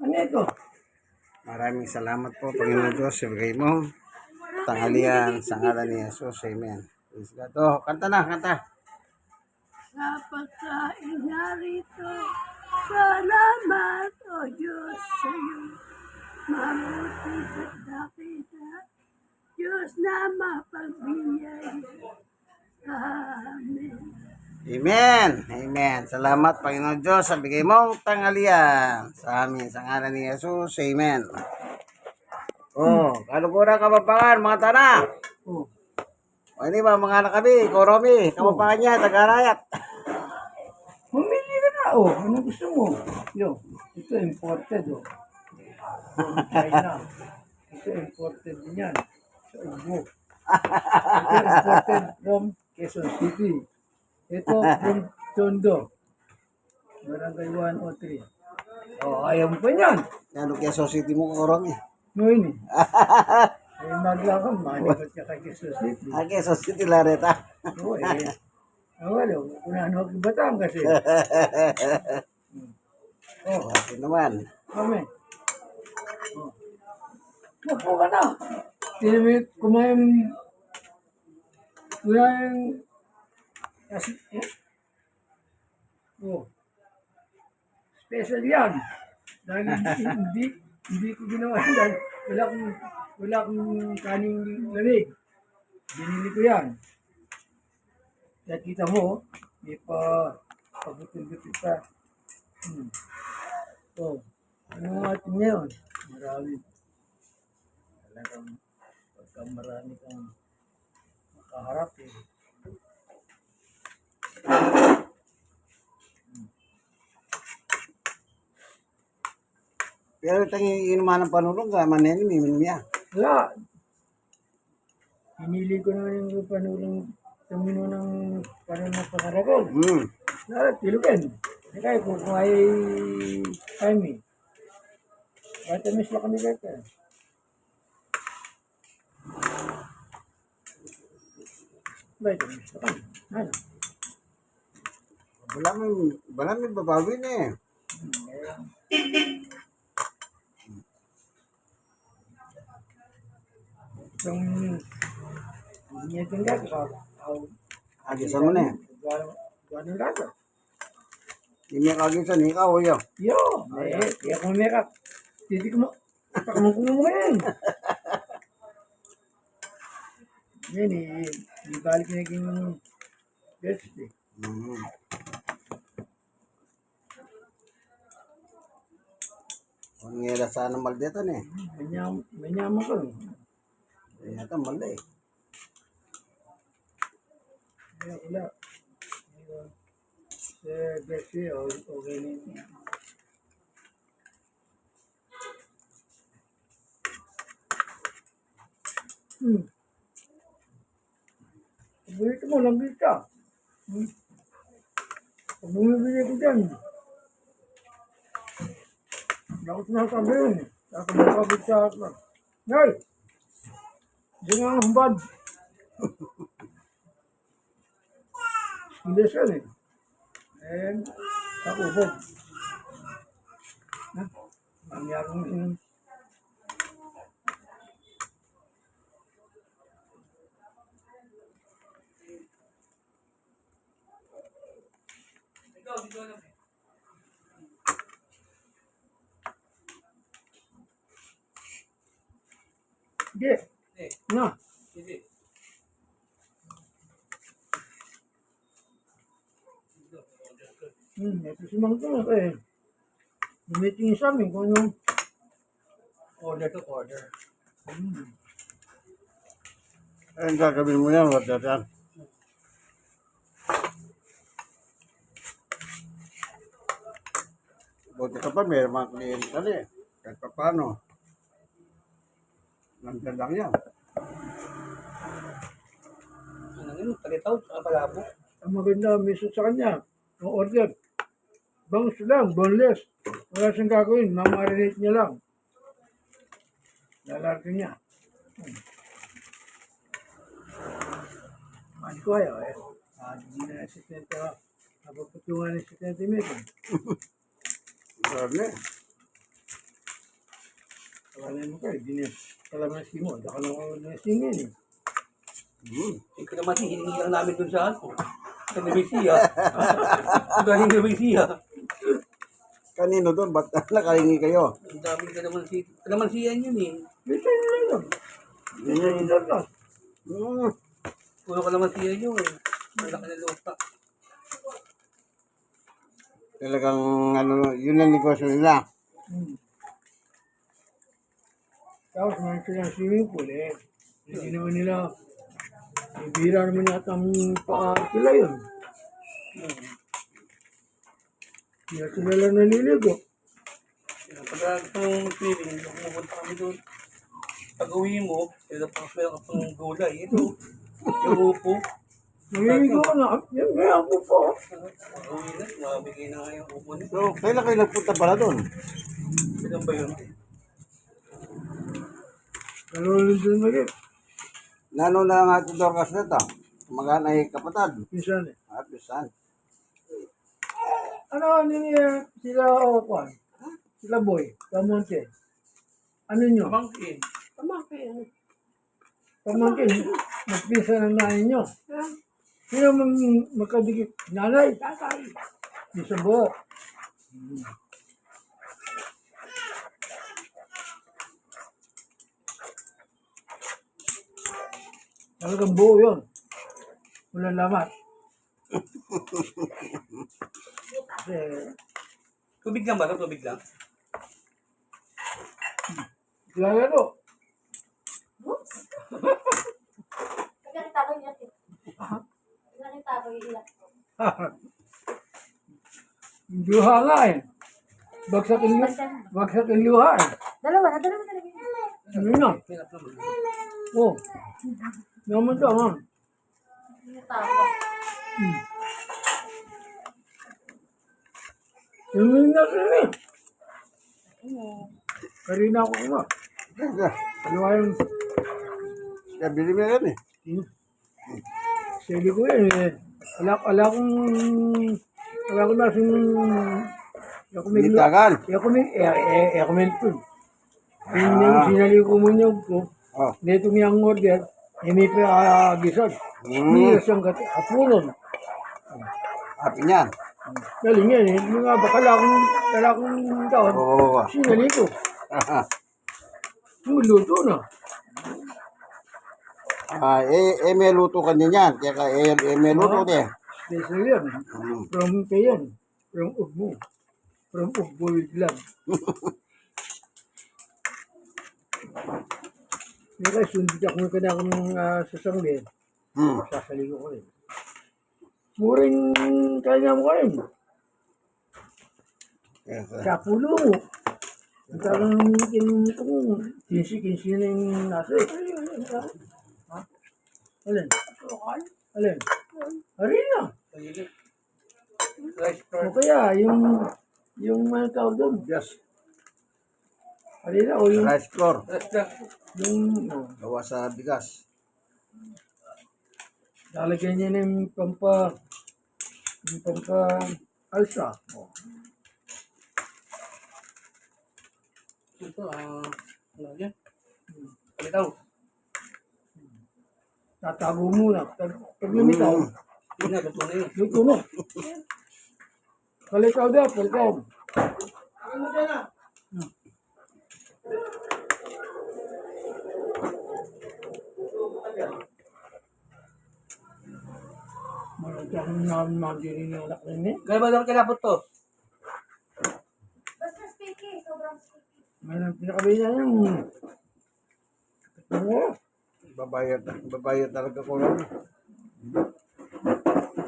Ano ito? Maraming salamat po, Panginoon Diyos, sa bigay mo. Tanghalian sa ngalan ni Jesus. Amen. Praise God. Oh, kanta na, kanta. Sa pagkain narito, salamat o Diyos sa iyo. Mabuti sa dakita, Diyos na mapagbigay. Amen. Amen. Amen. Salamat, Panginoon Diyos, sa bigay mong tanghalian sa amin. Sa ngalan ni Jesus. Amen. Oh, kalugura kapapangan, mga tana. Oh. O ini ba, mga anak kami, koromi, kapapangan niya, tagarayat. Mamili ka na. Oh, ano gusto mo? Yo, ito imported oh. Ito imported din yan. Sa Ubo. Ito imported from Quezon City. Ito from Tondo. Barangay 103. Oh, ayaw mo pa yan. Ano kaya society mo, koromi? Ngayon eh. Eh, maglakang manigot ka kay Quezon City. Ah, kaya society lareta. Oo eh. Ah, wala. Unahan ako kay Batangas eh. Oh, Okay naman. kami. Oh. Mapo ka na. Kumain, kumain, kasi, eh? Oh. Special yan. Dahil hindi, hindi, hindi ko ginawa yan dahil wala akong, wala akong kaning lamig. Binili ko yan. Kaya kita mo, may pa, pabutin-butin pa. Hmm. So, ano ang ating ngayon? Marami. Talagang pagka marami kang makaharap eh. Pero itang inuman ng panulong ka, manin, mimin niya. Wala. Pinili ko na yung panulong tumino ng parang ng pangaragol. Hmm. Wala, tilugan. Kaya kung kung ay time eh. Bata miss lang kami kaya. Bata miss lang kami. Ano? Wala may, wala may babawin eh. Yung niya tinggal sa tao. Agi sa mo na eh. Gano'n lahat. Hindi may kagin sa ikaw, yo. Yo, eh, kaya kung merak. Hindi ko mo, pakamang ko mo yan. Yan eh, di balik na naging best eh. Hmm. Ang ngela sana mal dito ni. Manyam, manyaman ko. Eh, ito mal eh. Wala, wala. Sa eh, o, okay na yun. Hmm. Paborito mo, lamig ka. Hmm. Pag bumibili ko dyan, sinasabi yun? Bakit makabit sa akin? Nay! Hindi nga ang humbad. Hindi siya eh. And, po. Ha? Mamaya kong in... Hindi. Na. Hmm, ito si Mang Tunok eh. Meeting sa amin kung anong order to order. Hmm. Ayun, gagawin mo yan, wala yan. Buti ka pa, may mga kliyente na eh. Kahit pa paano. Nandiyan lang yan. Ano yun? Palitaw sa palabo. Ang maganda message sa kanya, ang order. Bangus lang, boneless. Wala siyang gagawin, mamarinate niya lang. Lalarte niya. Hmm. Mali ko ayaw eh. Ah, hindi na si Tenta, napaputungan ni si Tenta Megan. Grabe. Wala mo kayo, di niya kalamansi mo. Daka lang ako nasingin eh. Hmm. Yung kalamansi, hiningi lang namin dun sa ano. Sa Nevesia. Galing Nevesia. Kanino doon? Ba't nakahingi kayo? Ang daming kalamansi. Kalamansiyan yun eh. Dito yun. Dito nila lang. Hmm. Puro kalamansiyan yun eh. Malaki na lupa. Talagang ano, yun ang negosyo nila. Hmm. Tapos meron silang swimming pool eh. Hindi naman nila, ibira naman yata ang pa-kila yun. Hmm. Hindi na sila lang naliligo. Pag itong swimming, nung pumunta kami doon, pag uwi mo, kaya pa meron ka pang gulay. Ito, yung upo. Naliligo ka na. Yan, may ako po. Pag uwi na, mabigay na nga yung upo nito. So, kailan kayo nagpunta pala doon? Kailan ba yun? Nalulod doon ulit. Nano na ang ating Dorcas nito? Kumagaan ay kapatad. Minsan eh. At bisan. Ano, ano niya, sila o kwan? Sila boy, Kamonte. Ano nyo? Pamangkin. Pamangkin. Pamangkin, magpisa ng nanay nyo. Sino mang magkadikit? Nanay, Tatay. di sa buhok. Talagang buo yun. Walang lamat. Kasi, Tubig lang ba? ito? Tubig lang? lalaro. Nakita ko iyak eh. Nakita ko iyak ko. Yung luha nga eh. Bagsak yung, bagsak yung luha eh. Dalawa na, dalawa talaga. Ano na? Hirap naman. Oh. Naman ha? Nakita ko. Yung na rin eh. Karina ako nga. Ano nga yung Kaya bili mo yan eh. Hmm. Ko yan eh. Ala, ala kong, ala ko na sing, ala ko may, Bitagan. ala ko sinali ko mo niyo ko, Oh. dito niya ang order, may pa gisod. Mm. May isang kat, apulon. Happy niyan. Galing yan eh. Mga bakala kong, bakala kong taon, Oo. sinali ko. Luto na. Ah, eh, eh, may luto ka din yan. Kaya ka, eh, eh, may luto din. Special yan. Hmm. From kayan. From Ugbo. From Ugbo with love. May kasi sundit ako ng uh, sasangli. Hmm. Sasaligo ko rin. Muring kanya mo kayo. Yes, ah. Sa pulo mo. Ang talagang kin- kung kinsi-kinsi na yung nasa. Ha? Alin? Alin? Harina. Rice O kaya, yung, yung mga tawag doon, gas. Harina o yung, Rice flour. Yung, oh, Gawa sa bigas. lalagyan niya ng pampa, yung pampa, alsa. O, Ito, ah, ano yan? Palitaw. tatago muna. Pag, pag lumitaw, Yun na, luto na yun. luto mo. Palitaw daw, palitaw. Marami akong namin magirin ng anak rin eh. Gano'n ba naman kalapot to? Basta sticky, sobrang sticky. Mayroon pinakabay na yung... Oo. Babayad, babayad talaga ko lang.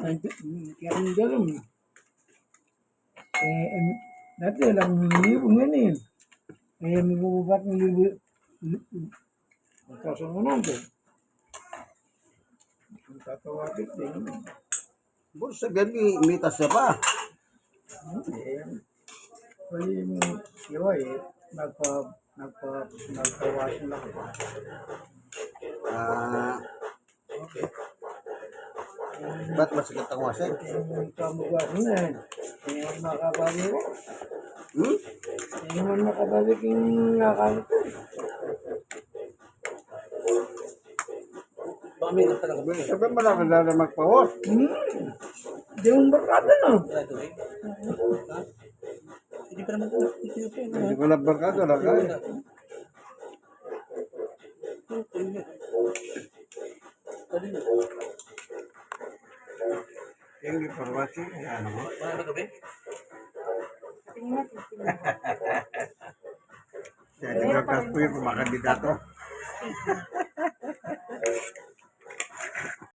Ay, Kaya ang galang. Eh, em, dati lang libo ngayon eh. Eh, may bububat ng libo. Magkasama natin. Ang tatawagin din. Bus sa gabi, mitas siya pa. Pwede yung iwa eh. Nagpa, nagpa, nagpawasin lang. Ah, ba't masikat ang wasin? Yung kamugasin na eh. Eh, makabalik ko. Hmm? Eh, naman makabalik yung nakalit kami ng talaga ba? Sabi mo lang na magpahos. Hmm. Hindi yung barkada na. Graduate. Ha? Hindi pa naman po. Hindi pa naman. Hindi ko lang barkado lang. Ay. Thank you for watching. Ano? Mga nagabi? Tingnan natin. tingnan natin. Kaya